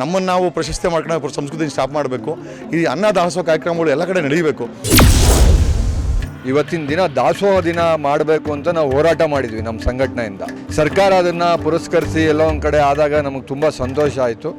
ನಮ್ಮನ್ನು ನಾವು ಪ್ರಶಸ್ತಿ ಮಾಡ್ಕೊಂಡು ಸಂಸ್ಕೃತಿನ ಸ್ಟಾಪ್ ಮಾಡಬೇಕು. ಈ ಅನ್ನ ದಾಸೋಹ ಕಾರ್ಯಕ್ರಮಗಳು ಎಲ್ಲ ಕಡೆ ನಡೆಯಬೇಕು ಇವತ್ತಿನ ದಿನ ದಾಸೋಹ ದಿನ ಮಾಡಬೇಕು ಅಂತ ನಾವು ಹೋರಾಟ ಮಾಡಿದ್ವಿ ನಮ್ಮ ಸಂಘಟನೆಯಿಂದ. ಸರ್ಕಾರ ಅದನ್ನು ಪುರಸ್ಕರಿಸಿ ಎಲ್ಲ ಒಂದು ಕಡೆ ಆದಾಗ ನಮಗೆ ತುಂಬ ಸಂತೋಷ ಆಯಿತು.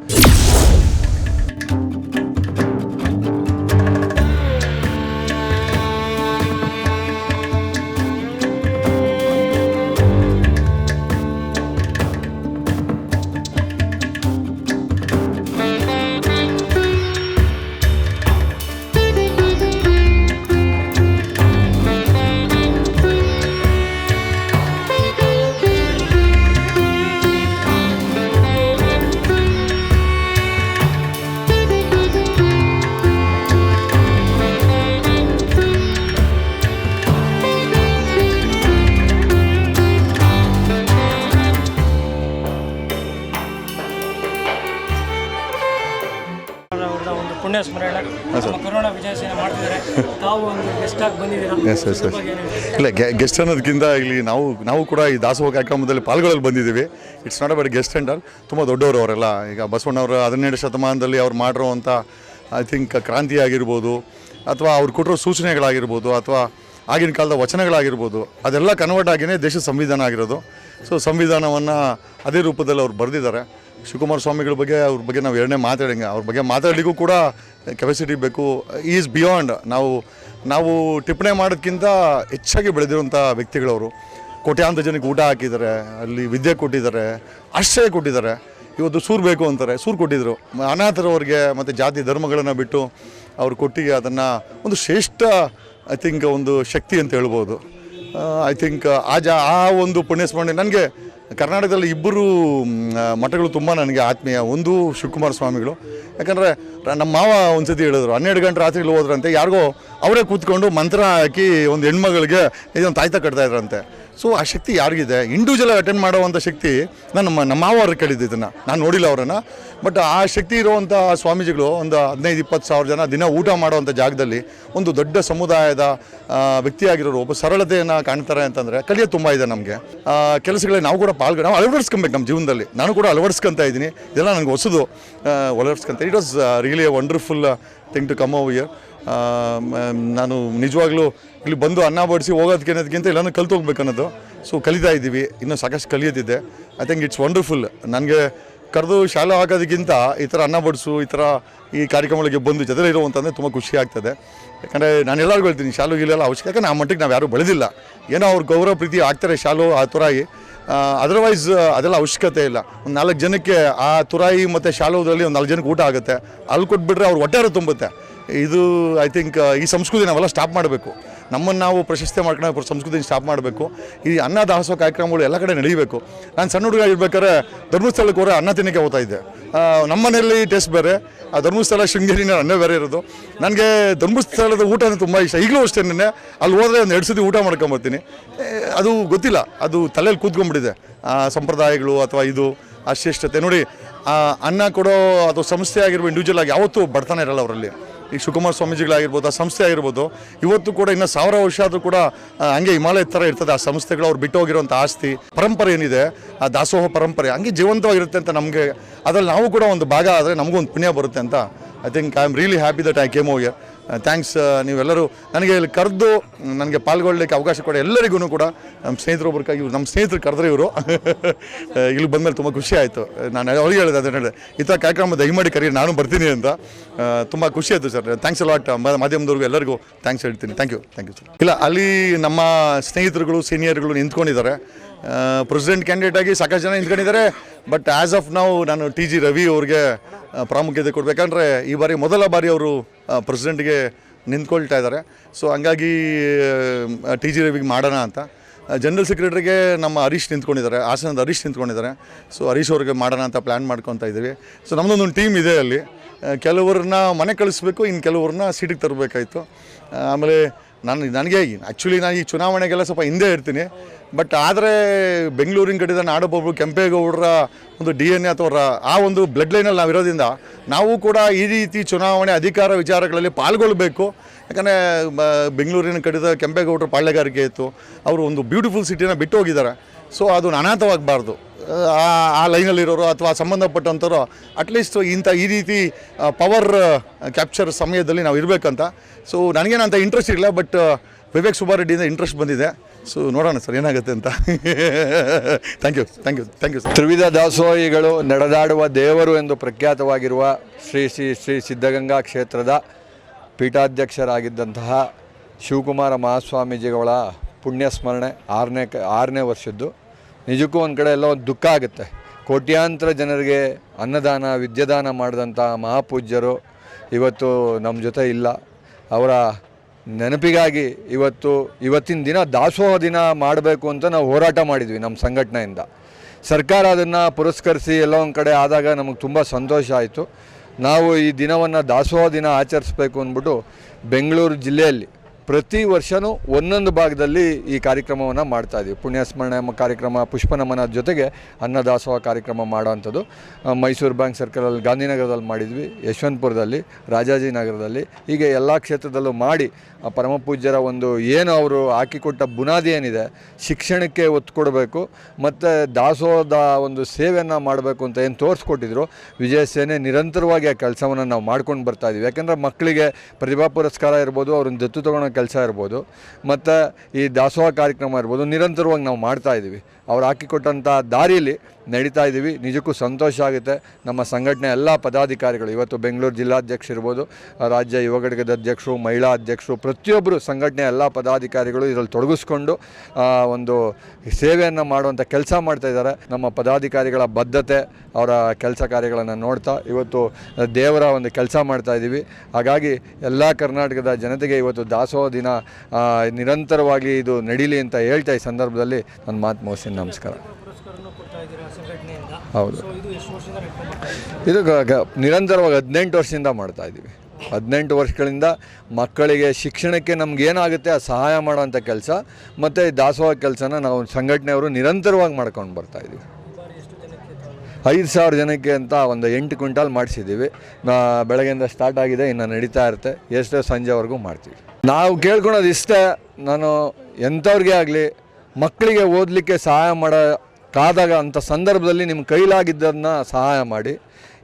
ಪುಣ್ಯ ಸ್ಮರಣೆ. ನಮ್ಮ ಕೊರೋನಾ ವಿಜಯ ಮಾಡ್ತಿದ್ದಾರೆ. ತಾವು ಒಂದು ಗೆಸ್ಟ್ ಆಗಿ ಎಸ್ ಎಸ್ ಎಸ್ ಬಗ್ಗೆ ಏನ್ ಇಲ್ಲ ಗೆಸ್ಟ್ ಅನ್ನೋದಕ್ಕಿಂತ ಇಲ್ಲಿ ನಾವು ನಾವು ಕೂಡ ಈ ದಾಸೋಹ ಕಾರ್ಯಕ್ರಮದಲ್ಲಿ ಪಾಲ್ಗೊಳ್ಳಲು ಬಂದಿದ್ದೀವಿ. It's not about guest and all ತುಂಬ ದೊಡ್ಡವರು ಅವರೆಲ್ಲ. ಈಗ ಬಸವಣ್ಣವರು ಹದಿನೇಳು ಶತಮಾನದಲ್ಲಿ ಅವ್ರು ಮಾಡಿರುವಂಥ ಐ ಥಿಂಕ್ ಕ್ರಾಂತಿ ಆಗಿರ್ಬೋದು ಅಥವಾ ಅವ್ರು ಕೊಟ್ಟಿರೋ ಸೂಚನೆಗಳಾಗಿರ್ಬೋದು ಅಥವಾ ಆಗಿನ ಕಾಲದ ವಚನಗಳಾಗಿರ್ಬೋದು ಅದೆಲ್ಲ ಕನ್ವರ್ಟ್ ಆಗಿಯೇ ದೇಶದ ಸಂವಿಧಾನ ಆಗಿರೋದು. ಸೊ ಸಂವಿಧಾನವನ್ನು ಅದೇ ರೂಪದಲ್ಲಿ ಅವ್ರು ಬರೆದಿದ್ದಾರೆ. ಶಿವಕುಮಾರ ಸ್ವಾಮಿಗಳ ಬಗ್ಗೆ ಅವ್ರ ಬಗ್ಗೆ ನಾವು ಎರಡನೇ ಮಾತಾಡಂಗೆ, ಅವ್ರ ಬಗ್ಗೆ ಮಾತಾಡಲಿಕ್ಕೂ ಕೂಡ ಕೆಪಾಸಿಟಿ ಬೇಕು. ಈಸ್ ಬಿಯಾಂಡ್ ನಾವು ನಾವು ಟಿಪ್ಪಣಿ ಮಾಡೋದಕ್ಕಿಂತ ಹೆಚ್ಚಾಗಿ ಬೆಳೆದಿರುವಂಥ ವ್ಯಕ್ತಿಗಳವರು. ಕೋಟ್ಯಾಂತರ ಜನಕ್ಕೆ ಊಟ ಹಾಕಿದ್ದಾರೆ, ಅಲ್ಲಿ ವಿದ್ಯೆ ಕೊಟ್ಟಿದ್ದಾರೆ, ಆಶ್ರಯ ಕೊಟ್ಟಿದ್ದಾರೆ. ಇವತ್ತು ಸೂರು ಬೇಕು ಅಂತಾರೆ, ಸೂರು ಕೊಟ್ಟಿದ್ದರು ಅನಾಥರವ್ರಿಗೆ ಮತ್ತು ಜಾತಿ ಧರ್ಮಗಳನ್ನು ಬಿಟ್ಟು ಅವ್ರು ಕೊಟ್ಟಿಗೆ ಅದನ್ನು ಒಂದು ಶ್ರೇಷ್ಠ ಐ ಥಿಂಕ್ ಒಂದು ಶಕ್ತಿ ಅಂತ ಹೇಳ್ಬೋದು. ಐ ಥಿಂಕ್ ಆ ಜಾ, ಆ ಒಂದು ಪುಣ್ಯಸ್ಮರಣೆ ನನಗೆ ಕರ್ನಾಟಕದಲ್ಲಿ ಇಬ್ಬರು ಮಠಗಳು ತುಂಬ ನನಗೆ ಆತ್ಮೀಯ. ಒಂದು ಶಿವಕುಮಾರ ಸ್ವಾಮಿಗಳು. ಯಾಕಂದರೆ ನಮ್ಮ ಮಾವ ಒಂದು ಸತಿ ಹೇಳಿದ್ರು, ಹನ್ನೆರಡು ಗಂಟೆ ರಾತ್ರಿ ಹೋದ್ರಂತೆ, ಯಾರಿಗೋ ಅವರೇ ಕೂತ್ಕೊಂಡು ಮಂತ್ರ ಹಾಕಿ ಒಂದು ಹೆಣ್ಮಗಳಿಗೆ ಇದೊಂದು ತಾಯ್ತ ಕಟ್ತಾ ಇದ್ರಂತೆ. ಸೊ ಆ ಶಕ್ತಿ ಯಾರಿಗಿದೆ? ಇಂಡಿವಿಜುವಲ್ ಅಟೆಂಡ್ ಮಾಡುವಂಥ ಶಕ್ತಿ ನಾನು ನಮ್ಮ ನಮ್ಮ ಮಾವ ಕೇಳಿದ್ದು ಇದನ್ನು. ನಾನು ನೋಡಿಲ್ಲ ಅವರನ್ನು. ಬಟ್ ಆ ಶಕ್ತಿ ಇರುವಂಥ ಸ್ವಾಮೀಜಿಗಳು ಒಂದು ಹದಿನೈದು, ಇಪ್ಪತ್ತು ಸಾವಿರ ಜನ ದಿನ ಊಟ ಮಾಡುವಂಥ ಜಾಗದಲ್ಲಿ ಒಂದು ದೊಡ್ಡ ಸಮುದಾಯದ ವ್ಯಕ್ತಿಯಾಗಿರೋರು ಒಬ್ಬ ಸರಳತೆಯನ್ನು ಕಾಣ್ತಾರೆ ಅಂತಂದರೆ ಕಲಿಯೋದು ತುಂಬ ಇದೆ ನಮಗೆ. ಕೆಲಸಗಳೇ ನಾವು ಕೂಡ ಪಾಲ್ಗೊಂಡು ನಾವು ಅಳವಡಿಸ್ಕೊಬೇಕು ನಮ್ಮ ಜೀವನದಲ್ಲಿ. ನಾನು ಕೂಡ ಅಳವಡಿಸ್ಕೊತ ಇದ್ದೀನಿ. ಇದೆಲ್ಲ ನನಗೆ ಹೊಸದು. ಅಳವಡಿಸ್ಕೊಂತ. It was really a wonderful thing to come over here ನಾನು ನಿಜವಾಗ್ಲೂ ಇಲ್ಲಿ ಬಂದು ಅನ್ನ ಬಡಿಸಿ ಹೋಗೋದಕ್ಕೆ ಅನ್ನೋದಕ್ಕಿಂತ ಎಲ್ಲನೂ ಕಲಿತು ಹೋಗ್ಬೇಕು ಅನ್ನೋದು. ಸೊ ಕಲಿತಾ ಇದ್ದೀವಿ. ಇನ್ನೂ ಸಾಕಷ್ಟು ಕಲಿಯೋದಿದೆ. ಐ ಥಿಂಕ್ ಇಟ್ಸ್ ವಂಡರ್ಫುಲ್ ನನಗೆ ಕರೆದು ಶಾಲೆ ಹಾಕೋದಕ್ಕಿಂತ ಈ ಥರ ಅನ್ನ ಬಡಿಸು, ಈ ಥರ ಈ ಕಾರ್ಯಕ್ರಮಗಳಿಗೆ ಬಂದು ಜೊತೆ ಇರುವಂತಂದರೆ ತುಂಬ ಖುಷಿ ಆಗ್ತದೆ. ಯಾಕಂದರೆ ನಾನು ಎಲ್ಲರಿಗೂ ಹೇಳ್ತೀನಿ ಶಾಲು ಇಲ್ಲೆಲ್ಲ ಅವಶ್ಯಕ ಯಾಕಂದ್ರೆ ಆ ಮಟ್ಟಿಗೆ ನಾವು ಯಾರೂ ಬೆಳೆದಿಲ್ಲ. ಏನೋ ಅವ್ರ ಗೌರವ, ಪ್ರೀತಿ ಆಗ್ತಾರೆ ಶಾಲು, ಆ ತುರಾಯಿ. ಅದರ್ವೈಸ್ ಅದೆಲ್ಲ ಅವಶ್ಯಕತೆ ಇಲ್ಲ. ಒಂದು ನಾಲ್ಕು ಜನಕ್ಕೆ ಆ ತುರಾಯಿ ಮತ್ತು ಶಾಲೋದಲ್ಲಿ ಒಂದು ನಾಲ್ಕು ಜನಕ್ಕೆ ಊಟ ಆಗುತ್ತೆ. ಅಲ್ಲಿ ಕೊಟ್ಬಿಟ್ರೆ ಅವ್ರು ಹೊಟ್ಟೆರು ತುಂಬುತ್ತೆ. ಇದು ಐ ಥಿಂಕ್ ಈ ಸಂಸ್ಕೃತಿ ನಾವೆಲ್ಲ ಸ್ಟಾಪ್ ಮಾಡಬೇಕು. ನಮ್ಮನ್ನು ನಾವು ಪ್ರಶಸ್ತಿ ಮಾಡ್ಕೊಂಡು ಸಂಸ್ಕೃತಿನ ಸ್ಟಾಪ್ ಮಾಡಬೇಕು. ಈ ಅನ್ನ ದಾಸೋಹ ಕಾರ್ಯಕ್ರಮಗಳು ಎಲ್ಲ ಕಡೆ ನಡೀಬೇಕು. ನಾನು ಸಣ್ಣ ಹುಡುಗ ಇರ್ಬೇಕಾದ್ರೆ ಧರ್ಮಸ್ಥಳಕ್ಕೆ ಹೋದ್ರೆ ಅನ್ನ ತಿನ್ನಕ್ಕೆ ಹೋಗ್ತಾ ಇದ್ದೆ. ನಮ್ಮ ಟೇಸ್ಟ್ ಬೇರೆ. ಆ, ಧರ್ಮಸ್ಥಳ ಶೃಂಗೇರಿನ ಅನ್ನ ಬೇರೆ ಇರೋದು. ನನಗೆ ಧರ್ಮಸ್ಥಳದ ಊಟ ಅಂದರೆ ತುಂಬ ಇಷ್ಟ. ಈಗಲೂ ಅಷ್ಟೇ ನೆನ್ನೆ. ಅಲ್ಲಿ ಹೋದರೆ ಒಂದು ಎರಡು ಸತಿ ಊಟ ಮಾಡ್ಕೊಂಬರ್ತೀನಿ ಅದು ಗೊತ್ತಿಲ್ಲ. ಅದು ತಲೆಯಲ್ಲಿ ಕೂತ್ಕೊಂಡ್ಬಿಟ್ಟಿದೆ. ಆ, ಸಂಪ್ರದಾಯಗಳು ಅಥವಾ ಇದು ಆ ಶ್ರೇಷ್ಠತೆ ನೋಡಿ ಅನ್ನ ಕೊಡೋ ಅದು ಸಂಸ್ಥೆ ಆಗಿರ್ಬೋದು ಇಂಡಿವಿಜುವಲ್ ಆಗಿ ಯಾವತ್ತೂ ಬಡತನ ಇರಲ್ಲ ಅವರಲ್ಲಿ. ಈ ಶಿವಕುಮಾರ ಸ್ವಾಮೀಜಿಗಳಾಗಿರ್ಬೋದು, ಆ ಸಂಸ್ಥೆ ಆಗಿರ್ಬೋದು, ಇವತ್ತು ಕೂಡ ಇನ್ನು ಸಾವಿರ ವರ್ಷ ಆದರೂ ಕೂಡ ಹಂಗೆ ಹಿಮಾಲಯ ಥರ ಇರ್ತದೆ ಆ ಸಂಸ್ಥೆಗಳು ಅವ್ರು ಬಿಟ್ಟು ಹೋಗಿರುವಂಥ ಆಸ್ತಿ. ಪರಂಪರೆ ಏನಿದೆ, ಆ ದಾಸೋಹ ಪರಂಪರೆ ಹಂಗೆ ಜೀವಂತವಾಗಿರುತ್ತೆ ಅಂತ ನಮಗೆ, ಅದರಲ್ಲಿ ನಾವು ಕೂಡ ಒಂದು ಭಾಗ ಆದರೆ ನಮಗೂ ಒಂದು ಪುಣ್ಯ ಬರುತ್ತೆ ಅಂತ I think I am really happy that I came over thanks ನೀವೆಲ್ಲರೂ ನನಗೆ ಇಲ್ಲಿ ಕರೆದು ನನಗೆ ಪಾಲ್ಗೊಳ್ಳಲಿಕ್ಕೆ ಅವಕಾಶ ಕೊಡ ಎಲ್ಲರಿಗೂ ಕೂಡ ನಮ್ಮ ಸ್ನೇಹಿತರು ಒಬ್ಬರು ಇವ್ರು ನಮ್ಮ ಸ್ನೇಹಿತರು ಕರೆದ್ರೆ ಇವರು. ಇಲ್ಲಿ ಬಂದಮೇಲೆ ತುಂಬ ಖುಷಿ ಆಯಿತು. ನಾನು ಅವ್ರಿಗೆ ಹೇಳಿದೆ, ಅದನ್ನು ಹೇಳಿದೆ. ಈ ಥರ ಕಾರ್ಯಕ್ರಮ ದಯಮಾಡಿ ಕರೀರಿ, ನಾನು ಬರ್ತೀನಿ ಅಂತ. ತುಂಬ ಖುಷಿ ಆಯಿತು ಸರ್. ಥ್ಯಾಂಕ್ಸ್ ಲಾಟ್ ಮಾಧ್ಯಮದವ್ರಿಗೂ ಎಲ್ಲರಿಗೂ ಥ್ಯಾಂಕ್ಸ್ ಹೇಳ್ತೀನಿ. Thank you thank you sir ಇಲ್ಲ, ಅಲ್ಲಿ ನಮ್ಮ ಸ್ನೇಹಿತರುಗಳು ಸೀನಿಯರ್ಗಳು ನಿಂತ್ಕೊಂಡಿದ್ದಾರೆ. ಪ್ರೆಸಿಡೆಂಟ್ ಕ್ಯಾಂಡಿಡೇಟ್ ಆಗಿ ಸಾಕಷ್ಟು ಜನ ನಿಂತ್ಕೊಂಡಿದ್ದಾರೆ. ಬಟ್ ಆ್ಯಸ್ ಆಫ್ ನಾವು ನಾನು ಟಿ ಜಿ ರವಿ ಅವ್ರಿಗೆ ಪ್ರಾಮುಖ್ಯತೆ ಕೊಡಬೇಕಂದ್ರೆ ಈ ಬಾರಿ ಮೊದಲ ಬಾರಿ ಅವರು ಪ್ರೆಸಿಡೆಂಟ್ಗೆ ನಿಂತ್ಕೊಳ್ತಾ ಇದ್ದಾರೆ. ಸೊ ಹಂಗಾಗಿ ಟಿ ಜಿ ರವಿಗೆ ಮಾಡೋಣ ಅಂತ. ಜನರಲ್ ಸೆಕ್ರೆಟರಿಗೆ ನಮ್ಮ ಹರೀಶ್ ನಿಂತ್ಕೊಂಡಿದ್ದಾರೆ. ಹಾಸನದ ಹರೀಶ್ ನಿಂತ್ಕೊಂಡಿದ್ದಾರೆ. ಸೊ ಹರೀಶ್ ಅವ್ರಿಗೆ ಮಾಡೋಣ ಅಂತ ಪ್ಲ್ಯಾನ್ ಮಾಡ್ಕೊತ ಇದ್ದೀವಿ. ಸೊ ನಮ್ಮದೊಂದು ಟೀಮ್ ಇದೆ ಅಲ್ಲಿ. ಕೆಲವ್ರನ್ನ ಮನೆ ಕಳಿಸ್ಬೇಕು ಇನ್ನು ಕೆಲವ್ರನ್ನ ಸೀಟಿಗೆ ತರಬೇಕಾಯಿತು. ಆಮೇಲೆ ನಾನು ನನಗೆ ಆ್ಯಕ್ಚುಲಿ ನಾನು ಈ ಚುನಾವಣೆಗೆಲ್ಲ ಸ್ವಲ್ಪ ಹಿಂದೆ ಇರ್ತೀನಿ. ಬಟ್ ಆದರೆ ಬೆಂಗಳೂರಿನ ಕಡೆದ ನಾಡೊಬ್ಬೊಬ್ಬರು ಕೆಂಪೇಗೌಡರ ಒಂದು ಡಿ ಎನ್ ಎ ಅಥವಾ ಆ ಒಂದು ಬ್ಲಡ್ ಲೈನಲ್ಲಿ ನಾವು ಇರೋದ್ರಿಂದ ನಾವು ಕೂಡ ಈ ರೀತಿ ಚುನಾವಣೆ ಅಧಿಕಾರ ವಿಚಾರಗಳಲ್ಲಿ ಪಾಲ್ಗೊಳ್ಬೇಕು. ಯಾಕಂದರೆ ಬೆಂಗಳೂರಿನ ಕಡೆದ ಕೆಂಪೇಗೌಡರ ಪಾಳ್ಯಗಾರಿಕೆ ಇತ್ತು. ಅವರು ಒಂದು ಬ್ಯೂಟಿಫುಲ್ ಸಿಟಿನ ಬಿಟ್ಟು ಹೋಗಿದ್ದಾರೆ. ಸೊ ಅದು ಅನಾಥವಾಗಬಾರ್ದು. ಆ ಲೈನಲ್ಲಿರೋರು ಅಥವಾ ಸಂಬಂಧಪಟ್ಟಂಥವ್ರು ಅಟ್ಲೀಸ್ಟ್ ಇಂಥ ಈ ರೀತಿ ಪವರ್ ಕ್ಯಾಪ್ಚರ್ ಸಮಯದಲ್ಲಿ ನಾವು ಇರಬೇಕಂತ. ಸೊ ನನಗೇನಂತ ಇಂಟ್ರೆಸ್ಟ್ ಇರಲಿಲ್ಲ ಬಟ್ ವಿವೇಕ್ ಸುಬ್ಬಾರೆಡ್ಡಿಯಿಂದ ಇಂಟ್ರೆಸ್ಟ್ ಬಂದಿದೆ. ಸೊ ನೋಡೋಣ ಸರ್, ಏನಾಗುತ್ತೆ ಅಂತ. Thank you thank you thank you ತ್ರಿವಿಧ ದಾಸೋಹಿಗಳು ನಡೆದಾಡುವ ದೇವರು ಎಂದು ಪ್ರಖ್ಯಾತವಾಗಿರುವ ಶ್ರೀ ಶ್ರೀ ಶ್ರೀ ಸಿದ್ಧಗಂಗಾ ಕ್ಷೇತ್ರದ ಪೀಠಾಧ್ಯಕ್ಷರಾಗಿದ್ದಂತಹ ಶಿವಕುಮಾರ ಮಹಾಸ್ವಾಮೀಜಿಗಳ ಪುಣ್ಯ ಸ್ಮರಣೆ ಆರನೇ ಆರನೇ ವರ್ಷದ್ದು. ನಿಜಕ್ಕೂ ಒಂದು ಕಡೆ ಎಲ್ಲ ಒಂದು ದುಃಖ ಆಗುತ್ತೆ. ಕೋಟ್ಯಾಂತರ ಜನರಿಗೆ ಅನ್ನದಾನ, ವಿದ್ಯಾದಾನ ಮಾಡಿದಂಥ ಮಹಾಪೂಜ್ಯರು ಇವತ್ತು ನಮ್ಮ ಜೊತೆ ಇಲ್ಲ. ಅವರ ನೆನಪಿಗಾಗಿ ಇವತ್ತು ಇವತ್ತಿನ ದಿನ ದಾಸೋಹ ದಿನ ಮಾಡಬೇಕು ಅಂತ ನಾವು ಹೋರಾಟ ಮಾಡಿದ್ವಿ ನಮ್ಮ ಸಂಘಟನೆಯಿಂದ. ಸರ್ಕಾರ ಅದನ್ನು ಪುರಸ್ಕರಿಸಿ ಎಲ್ಲ ಒಂದು ಕಡೆ ಆದಾಗ ನಮಗೆ ತುಂಬ ಸಂತೋಷ ಆಯಿತು. ನಾವು ಈ ದಿನವನ್ನು ದಾಸೋಹ ದಿನ ಆಚರಿಸ್ಬೇಕು ಅಂದ್ಬಿಟ್ಟು ಬೆಂಗಳೂರು ಜಿಲ್ಲೆಯಲ್ಲಿ ಪ್ರತಿ ವರ್ಷವೂ ಒಂದೊಂದು ಭಾಗದಲ್ಲಿ ಈ ಕಾರ್ಯಕ್ರಮವನ್ನು ಮಾಡ್ತಾ ಇದ್ದೀವಿ ಪುಣ್ಯ ಸ್ಮರಣೆ ಕಾರ್ಯಕ್ರಮ ಪುಷ್ಪ ನಮನ ಜೊತೆಗೆ ಅನ್ನದಾಸೋಹ ಕಾರ್ಯಕ್ರಮ ಮಾಡುವಂಥದ್ದು. ಮೈಸೂರು ಬ್ಯಾಂಕ್ ಸರ್ಕಲಲ್ಲಿ ಗಾಂಧಿನಗರದಲ್ಲಿ ಮಾಡಿದ್ವಿ, ಯಶವಂತಪುರದಲ್ಲಿ ರಾಜಾಜಿನಗರದಲ್ಲಿ ಹೀಗೆ ಎಲ್ಲ ಕ್ಷೇತ್ರದಲ್ಲೂ ಮಾಡಿ, ಆ, ಪರಮ ಪೂಜ್ಯರ ಒಂದು ಏನು ಅವರು ಹಾಕಿಕೊಟ್ಟ ಬುನಾದಿ ಏನಿದೆ, ಶಿಕ್ಷಣಕ್ಕೆ ಒತ್ತು ಕೊಡಬೇಕು, ಮತ್ತು ದಾಸೋಹದ ಒಂದು ಸೇವೆಯನ್ನು ಮಾಡಬೇಕು ಅಂತ ಏನು ತೋರಿಸ್ಕೊಟ್ಟಿದ್ರು, ವಿಜಯ ಸೇನೆ ನಿರಂತರವಾಗಿ ಆ ಕೆಲಸವನ್ನು ನಾವು ಮಾಡ್ಕೊಂಡು ಬರ್ತಾ ಇದ್ದೀವಿ ಯಾಕೆಂದರೆ ಮಕ್ಕಳಿಗೆ ಪ್ರತಿಭಾ ಪುರಸ್ಕಾರ ಇರ್ಬೋದು, ಅವ್ರನ್ನ ದತ್ತು ತಗೊಳ್ಳೋ ಕೆಲಸ ಇರ್ಬೋದು ಮತ್ತು ಈ ದಾಸೋಹ ಕಾರ್ಯಕ್ರಮ ಇರ್ಬೋದು ನಿರಂತರವಾಗಿ ನಾವು ಮಾಡ್ತಾ ಇದ್ದೀವಿ ಅವ್ರು ಹಾಕಿಕೊಟ್ಟಂಥ ದಾರಿಯಲ್ಲಿ ನಡೀತಾ ಇದ್ದೀವಿ. ನಿಜಕ್ಕೂ ಸಂತೋಷ ಆಗುತ್ತೆ. ನಮ್ಮ ಸಂಘಟನೆ ಎಲ್ಲ ಪದಾಧಿಕಾರಿಗಳು, ಇವತ್ತು ಬೆಂಗಳೂರು ಜಿಲ್ಲಾಧ್ಯಕ್ಷ ಇರ್ಬೋದು, ರಾಜ್ಯ ಯುವ ಘಟಕದ ಅಧ್ಯಕ್ಷರು, ಮಹಿಳಾ ಅಧ್ಯಕ್ಷರು, ಪ್ರತಿಯೊಬ್ಬರು ಸಂಘಟನೆ ಎಲ್ಲ ಪದಾಧಿಕಾರಿಗಳು ಇದರಲ್ಲಿ ತೊಡಗಿಸ್ಕೊಂಡು ಒಂದು ಸೇವೆಯನ್ನು ಮಾಡುವಂಥ ಕೆಲಸ ಮಾಡ್ತಾ ಇದ್ದಾರೆ. ನಮ್ಮ ಪದಾಧಿಕಾರಿಗಳ ಬದ್ಧತೆ, ಅವರ ಕೆಲಸ ಕಾರ್ಯಗಳನ್ನು ನೋಡ್ತಾ, ಇವತ್ತು ದೇವರ ಒಂದು ಕೆಲಸ ಮಾಡ್ತಾ ಇದ್ದೀವಿ. ಹಾಗಾಗಿ ಎಲ್ಲ ಕರ್ನಾಟಕದ ಜನತೆಗೆ ಇವತ್ತು ದಾಸೋಹ ದಿನ ನಿರಂತರವಾಗಿ ಇದು ನಡೀಲಿ ಅಂತ ಹೇಳ್ತಾ ಈ ಸಂದರ್ಭದಲ್ಲಿ ನನ್ನ ಮಾತು ಮುಗಿಸ್ತೀನಿ. ನಮಸ್ಕಾರ ಪುರಸ್ಕಾರನೂ ಕೊಡ್ತಾ ಇದ್ದೀರಾ ಸಂಘಟನೆಯಿಂದ ಹೌದು. ಇದು ಗ- ಗ- ನಿರಂತರವಾಗಿ ಹದಿನೆಂಟು ವರ್ಷದಿಂದ ಮಾಡ್ತಾ ಇದ್ದೀವಿ. ಹದಿನೆಂಟು ವರ್ಷಗಳಿಂದ ಮಕ್ಕಳಿಗೆ ಶಿಕ್ಷಣಕ್ಕೆ ನಮ್ಗೆ ಏನಾಗುತ್ತೆ ಆ ಸಹಾಯ ಮಾಡುವಂಥ ಕೆಲಸ ಮತ್ತು ದಾಸೋಹ ಕೆಲಸನ ನಾವು ಸಂಘಟನೆಯವರು ನಿರಂತರವಾಗಿ ಮಾಡ್ಕೊಂಡು ಬರ್ತಾ ಇದ್ದೀವಿ. ಐದು ಸಾವಿರ ಜನಕ್ಕೆ ಅಂತ ಒಂದು ಎಂಟು ಕ್ವಿಂಟಾಲ್ ಮಾಡಿಸಿದ್ದೀವಿ. ನಾ- ಬೆಳಗ್ಗೆಯಿಂದ ಸ್ಟಾರ್ಟ್ ಆಗಿದೆ ಇನ್ನು ನಡೀತಾ ಇರುತ್ತೆ. ಎಷ್ಟೋ ಸಂಜೆವರೆಗೂ ಮಾಡ್ತೀವಿ. ನಾವು ಕೇಳ್ಕೊಳೋದು ಇಷ್ಟೇ ನಾನು ಎಂಥವ್ರಿಗೆ ಆಗಲಿ ಮಕ್ಕಳಿಗೆ ಓದಲಿಕ್ಕೆ ಸಹಾಯ ಮಾಡೋಕ್ಕಾದಾಗ ಅಂಥ ಸಂದರ್ಭದಲ್ಲಿ ನಿಮ್ಮ ಕೈಲಾಗಿದ್ದದನ್ನ ಸಹಾಯ ಮಾಡಿ.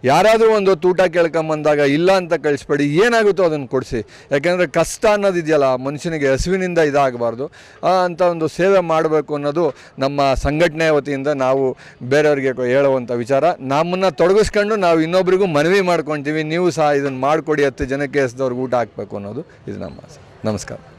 ಯಾರಾದರೂ ಒಂದು ತೂಟ ಕೇಳ್ಕೊಂಬಂದಾಗ ಇಲ್ಲ ಅಂತ ಕಳಿಸ್ಬೇಡಿ, ಏನಾಗುತ್ತೋ ಅದನ್ನು ಕೊಡಿಸಿ. ಯಾಕೆಂದರೆ ಕಷ್ಟ ಅನ್ನೋದಿದೆಯಲ್ಲ, ಮನುಷ್ಯನಿಗೆ ಹಸುವಿನಿಂದ ಇದಾಗಬಾರ್ದು. ಅಂತ ಒಂದು ಸೇವೆ ಮಾಡಬೇಕು ಅನ್ನೋದು ನಮ್ಮ ಸಂಘಟನೆ ವತಿಯಿಂದ ನಾವು ಬೇರೆಯವ್ರಿಗೆ ಹೇಳುವಂಥ ವಿಚಾರ. ನಮ್ಮನ್ನು ತೊಡಗಿಸ್ಕೊಂಡು ನಾವು ಇನ್ನೊಬ್ರಿಗೂ ಮನವಿ ಮಾಡ್ಕೊತೀವಿ. ನೀವು ಸಹ ಇದನ್ನು ಮಾಡಿಕೊಡಿ, ಹತ್ತು ಜನಕ್ಕೆ ಎಸ್ದವ್ರಿಗೆ ಊಟ ಹಾಕಬೇಕು ಅನ್ನೋದು. ಇದು ನಮ್ಮ ಆಸೆ. ನಮಸ್ಕಾರ.